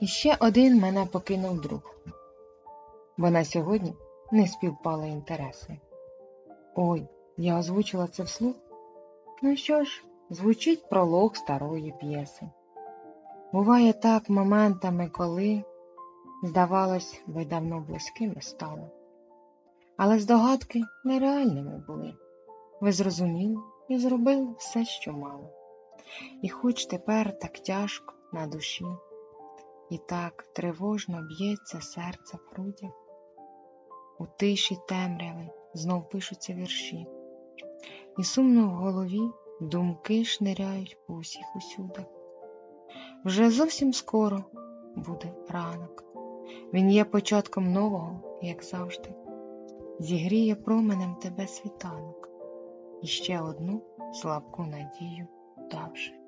І ще один мене покинув друг, бо на сьогодні не співпали інтереси. Ой, я озвучила це вслух. Ну що ж, звучить пролог старої п'єси. Буває так моментами, коли, здавалось, ви давно близькими стали. Але здогадки нереальними були. Ви зрозуміли і зробили все, що мали. І хоч тепер так тяжко на душі, і так тривожно б'ється серце в грудях, у тиші темряви знов пишуться вірші, і сумно в голові думки шниряють по усіх усюдах. Вже зовсім скоро буде ранок. Він є початком нового, як завжди. Зігріє променем тебе світанок і ще одну слабку надію давши.